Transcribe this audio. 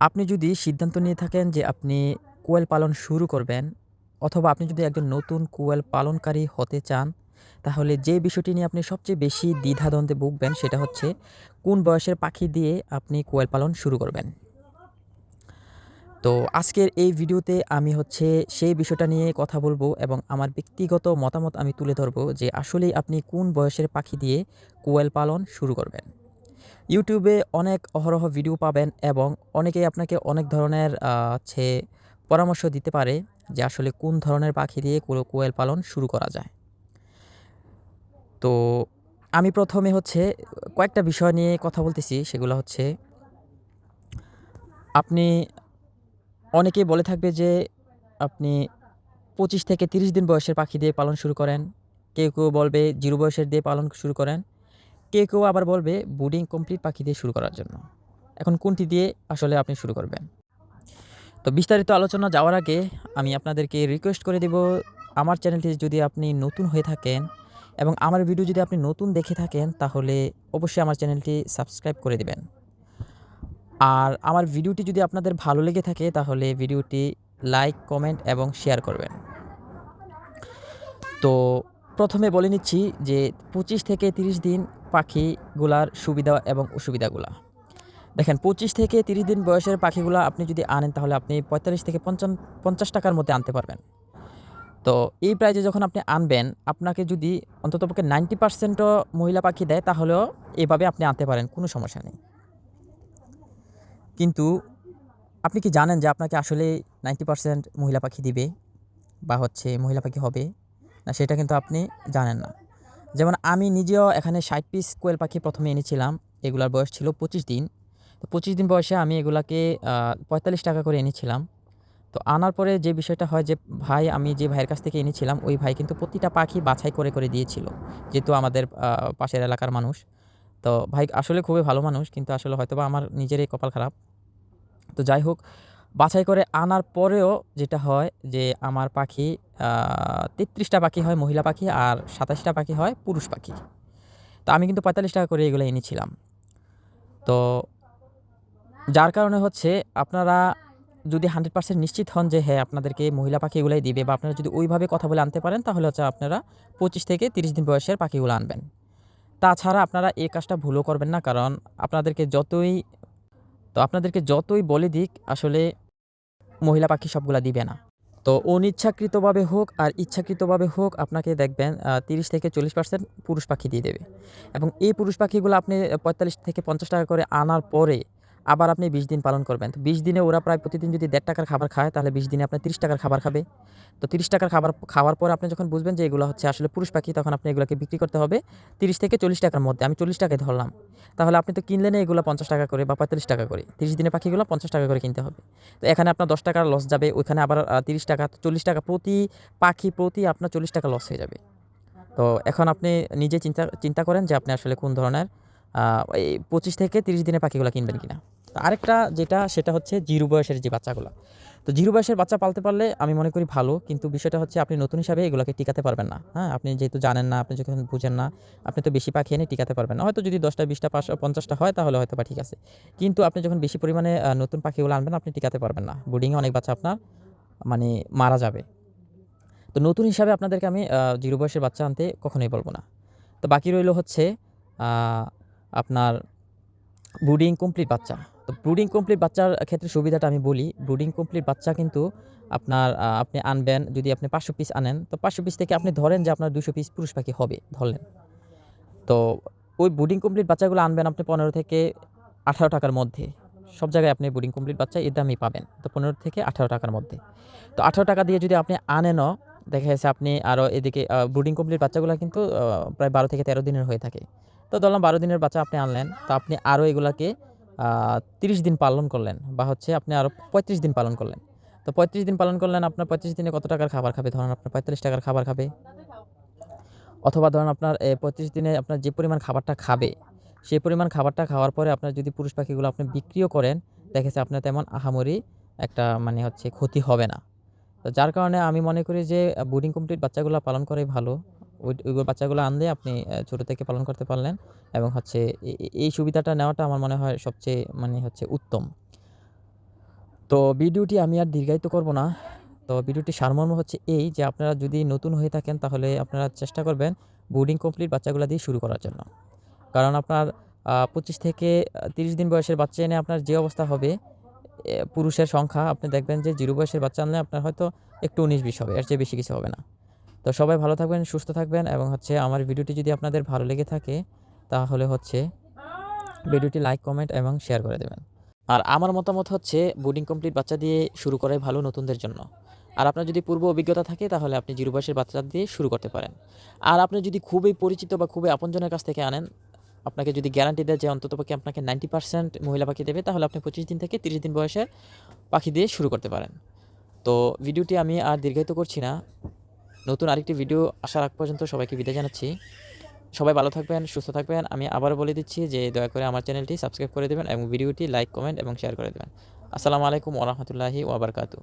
আপনি যদি সিদ্ধান্ত নিয়ে থাকেন যে আপনি কোয়েল পালন শুরু করবেন অথবা আপনি যদি একজন নতুন কোয়েল পালনকারী হতে চান, তাহলে যে বিষয়টি নিয়ে আপনি সবচেয়ে বেশি দ্বিধাদ্বন্দ্বে ভুগবেন সেটা হচ্ছে কোন বয়সের পাখি দিয়ে আপনি কোয়েল পালন শুরু করবেন। তো আজকের এই ভিডিওতে আমি হচ্ছে সেই বিষয়টা নিয়ে কথা বলব এবং আমার ব্যক্তিগত মতামত আমি তুলে ধরবো যে আসলেই আপনি কোন বয়সের পাখি দিয়ে কোয়েল পালন শুরু করবেন। ইউটিউবে অনেক অহরহ ভিডিও পাবেন এবং অনেকেই আপনাকে অনেক ধরনের হচ্ছে পরামর্শ দিতে পারে যে আসলে কোন ধরনের পাখি দিয়ে কোয়েল পালন শুরু করা যায়। তো আমি প্রথমে হচ্ছে কয়েকটা বিষয় নিয়ে কথা বলতেছি সেগুলো হচ্ছে আপনি অনেকেই বলে থাকবে যে আপনি ২৫ থেকে ৩০ দিন বয়সের পাখি দিয়ে পালন শুরু করেন। কেউ, কেউ বলবে জিরো বয়সের দিয়ে পালন শুরু করেন। কেউ, কেউ আবার বলবে ব্রুডিং কমপ্লিট পাখি দিয়ে শুরু করার জন্য। এখন কোনটি দিয়ে আসলে আপনি শুরু করবেন? তো বিস্তারিত আলোচনা যাওয়ার আগে আমি আপনাদেরকে রিকোয়েস্ট করে দিব আমার চ্যানেলটি যদি আপনি নতুন হয়ে থাকেন এবং আমার ভিডিও যদি আপনি নতুন দেখে থাকেন তাহলে অবশ্যই আমার চ্যানেলটি সাবস্ক্রাইব করে দিবেন। আর আমার ভিডিওটি যদি আপনাদের ভালো লেগে থাকে তাহলে ভিডিওটি লাইক, কমেন্ট এবং শেয়ার করবেন। তো প্রথমে বলে নিচ্ছি যে ২৫ থেকে ৩০ দিন পাখিগুলার সুবিধা এবং অসুবিধাগুলা। দেখেন ২৫ থেকে ৩০ দিন বয়সের পাখিগুলা আপনি যদি আনেন, তাহলে আপনি ৪৫ থেকে পঞ্চান ৳৫০ র মধ্যে আনতে পারবেন। তো এই প্রাইজে যখন আপনি আনবেন, আপনাকে যদি অন্ততপক্ষে 90% ও মহিলা পাখি দেয়, তাহলেও এভাবে আপনি আনতে পারেন, কোনো সমস্যা নেই। কিন্তু আপনি কি জানেন যে আপনাকে আসলেই 90% মহিলা পাখি দিবে বা হচ্ছে মহিলা পাখি হবে? না, সেটা কিন্তু আপনি জানেন না। যেমন আমি নিজেও এখানে ৬০ পিস কোয়েল পাখি প্রথমে এনেছিলাম। এগুলার বয়স ছিল ২৫ দিন। তো ২৫ দিন বয়সে আমি এগুলাকে পঁয়তাল্লিশ টাকা করে এনেছিলাম। তো আনার পরে যে বিষয়টা হয় যে ভাই আমি যে ভাইয়ের কাছ থেকে এনেছিলাম ওই ভাই কিন্তু প্রতিটা পাখি বাছাই করে, করে দিয়েছিল। যেহেতু আমাদের পাশের এলাকার মানুষ। তো ভাই আসলে খুবই ভালো মানুষ কিন্তু আসলে হয়তোবা আমার নিজেরই কপাল খারাপ। তো যাই হোক বাছাই করে আনার পরেও যেটা হয় যে আমার পাখি তেত্রিশটা পাখি হয় মহিলা পাখি আর সাতাশটা পাখি হয় পুরুষ পাখি। তো আমি কিন্তু ৳৪৫ করে এগুলো এনেছিলাম। তো যার কারণে হচ্ছে আপনারা যদি 100% নিশ্চিত হন যে হ্যাঁ, আপনাদেরকে মহিলা পাখি এগুলাই দিবে বা আপনারা যদি ওইভাবে কথা বলে আনতে পারেন তাহলে হচ্ছে আপনারা ২৫ থেকে ৩০ দিন বয়সের পাখিগুলো আনবেন। তাছাড়া আপনারা এই কাজটা ভুলও করবেন না কারণ আপনাদেরকে যতই তো আপনাদেরকে যতই বলে দিক আসলে মহিলা পাখি সবগুলা দিবে না। তো অনিচ্ছাকৃতভাবে হোক আর ইচ্ছাকৃতভাবে হোক আপনাকে দেখবেন তিরিশ থেকে ৪০% পুরুষ পাখি দিয়ে দেবে। এবং এই পুরুষ পাখিগুলো আপনি ৪৫ থেকে ৳৫০ করে আনার পরে আবার আপনি ২০ দিন পালন করবেন। তো ২০ দিনে ওরা প্রায় প্রতিদিন যদি দেড় টাকার খাবার খায়, তাহলে ২০ দিনে আপনার তিরিশ টাকার খাবার খাবে। তো তিরিশ টাকার খাবার, খাওয়ার পর আপনি যখন বুঝবেন যে এগুলো হচ্ছে আসলে পুরুষ পাখি, তখন আপনি এগুলোকে বিক্রি করতে হবে ৳৩০ থেকে চল্লিশ টাকার মধ্যে। আমি ৳৪০ য় ধরলাম। তাহলে আপনি তো কিনলেন এগুলা ৳৫০ করে বা ৳৪৫ করে। তিরিশ দিনে পাখিগুলো ৳৫০ করে কিনতে হবে। তো এখানে আপনার ৳১০ লস যাবে, ওইখানে আবার তিরিশ টাকা, চল্লিশ টাকা প্রতি পাখি প্রতি আপনার ৳৪০ লস হয়ে যাবে। তো এখন আপনি নিজে চিন্তা চিন্তা করেন যে আপনি আসলে কোন ধরনের এই ২৫ থেকে ৩০ দিনের পাখিগুলো কিনবেন কিনা। আরেকটা যেটা সেটা হচ্ছে জিরো বয়সের যে বাচ্চাগুলা। তো জিরো বয়সের বাচ্চা পালতে পারলে আমি মনে করি ভালো। কিন্তু বিষয়টা হচ্ছে আপনি নতুন হিসাবে এগুলাকে টিকাতে পারবেন না। হ্যাঁ? আপনি যেহেতু জানেন না, আপনি যখন বুঝেন না, আপনি তো বেশি পাখি এনে টিকাতে পারবেন না। হয়তো যদি ১০ টা, ২০ টা, ৫ ৫০ টা হয় তাহলে হয়তোবা ঠিক আছে। কিন্তু আপনি যখন বেশি পরিমাণে নতুন পাখিগুলো আনবেন আপনি টিকাতে পারবেন না। ব্রুডিং এ অনেক বাচ্চা আপনার মানে মারা যাবে। তো নতুন হিসাবে আপনাদেরকে আমি জিরো বয়সের বাচ্চা আনতে কখনোই বলব না। তো বাকি রইল হচ্ছে আপনার ব্রুডিং কমপ্লিট বাচ্চা। তো ব্রুডিং কমপ্লিট বাচ্চার ক্ষেত্রে সুবিধাটা আমি বলি। ব্রুডিং কমপ্লিট বাচ্চা কিন্তু আপনার আপনি আনবেন, যদি আপনি ৫০০ পিস আনেন, তো ৫০০ পিস থেকে আপনি ধরেন যে আপনার দুশো পিস পুরুষ পাখি হবে, ধরলেন। তো ওই ব্রুডিং কমপ্লিট বাচ্চাগুলো আনবেন আপনি ৳১৫ থেকে আঠারো টাকার মধ্যে। সব জায়গায় আপনি ব্রুডিং কমপ্লিট বাচ্চা এর দামই পাবেন। তো ৳১৫ থেকে আঠারো টাকার মধ্যে। তো ৳১৮ দিয়ে যদি আপনি আনেনও, দেখা গেছে আপনি আরও এদিকে ব্রুডিং কমপ্লিট বাচ্চাগুলো কিন্তু প্রায় ১২ থেকে ১৩ দিনের হয়ে থাকে। তো ধরলাম ১২ দিনের বাচ্চা আপনি আনলেন। তো আপনি আরও এগুলাকে তিরিশ দিন পালন করলেন বা হচ্ছে আপনি আরও ৩৫ দিন পালন করলেন। তো ৩৫ দিন পালন করলেন আপনার ৩৫ দিনে কত টাকার খাবার খাবে? ধরেন আপনার পঁয়তাল্লিশ টাকার খাবার খাবে। অথবা ধরেন আপনার পঁয়ত্রিশ দিনে আপনার যে পরিমাণ খাবারটা খাবে, সেই পরিমাণ খাবারটা খাওয়ার পরে আপনার যদি পুরুষ পাখিগুলো আপনি বিক্রিও করেন, দেখা যাচ্ছে আপনার তেমন আহামরি একটা মানে হচ্ছে ক্ষতি হবে না। তো যার কারণে আমি মনে করি যে ব্রুডিং কমপ্লিট বাচ্চাগুলা পালন করাই ভালো। ওই ওই বাচ্চাগুলো আনলে আপনি ছোটো থেকে পালন করতে পারলেন এবং হচ্ছে এই সুবিধাটা নেওয়াটা আমার মনে হয় সবচেয়ে মানে হচ্ছে উত্তম। তো ভিডিওটি আমি আর দীর্ঘায়িত করব না। তো ভিডিওটি সারমর্ম হচ্ছে এই যে আপনারা যদি নতুন হয়ে থাকেন তাহলে আপনারা চেষ্টা করবেন বোর্ডিং কমপ্লিট বাচ্চাগুলো দিয়ে শুরু করার জন্য। কারণ আপনার পঁচিশ থেকে তিরিশ দিন বয়সের বাচ্চা এনে আপনার যে অবস্থা হবে পুরুষের সংখ্যা আপনি দেখবেন যে জিরো বয়সের বাচ্চা আনলে আপনার হয়তো একটু উনিশ বিশ হবে, এর চেয়ে বেশি কিছু হবে না। তো সবাই ভালো থাকবেন, সুস্থ থাকবেন এবং হচ্ছে আমার ভিডিওটি যদি আপনাদের ভালো লেগে থাকে, তাহলে হচ্ছে ভিডিওটি লাইক, কমেন্ট এবং শেয়ার করে দেবেন। আর আমার মতামত হচ্ছে বোর্ডিং কমপ্লিট বাচ্চা দিয়ে শুরু করাই ভালো নতুনদের জন্য। আর আপনার যদি পূর্ব অভিজ্ঞতা থাকে, তাহলে আপনি জিরো বয়সের বাচ্চা দিয়ে শুরু করতে পারেন। আর আপনি যদি খুবই পরিচিত বা খুবই আপনজনের কাছ থেকে আনেন, আপনাকে যদি গ্যারান্টি দেয় যে অন্তত অন্ততপক্ষে আপনাকে নাইনটি পার্সেন্ট মহিলা পাখি দেবে, তাহলে আপনি পঁচিশ দিন থেকে তিরিশ দিন বয়সের পাখি দিয়ে শুরু করতে পারেন। তো ভিডিওটি আমি আর দীর্ঘায়িত করছি না। নতুন আরেকটি ভিডিও আসার আগ পর্যন্ত সবাইকে বিদায় জানাচ্ছি। সবাই ভালো থাকবেন, সুস্থ থাকবেন। আমি আবার বলে দিচ্ছি যে দয়া করে আমার চ্যানেলটি সাবস্ক্রাইব করে দেবেন এবং ভিডিওটি লাইক কমেন্ট এবং শেয়ার করে দেবেন। আসসালামু আলাইকুম ওরহমতুল্লাহি ওয়াবারকাতু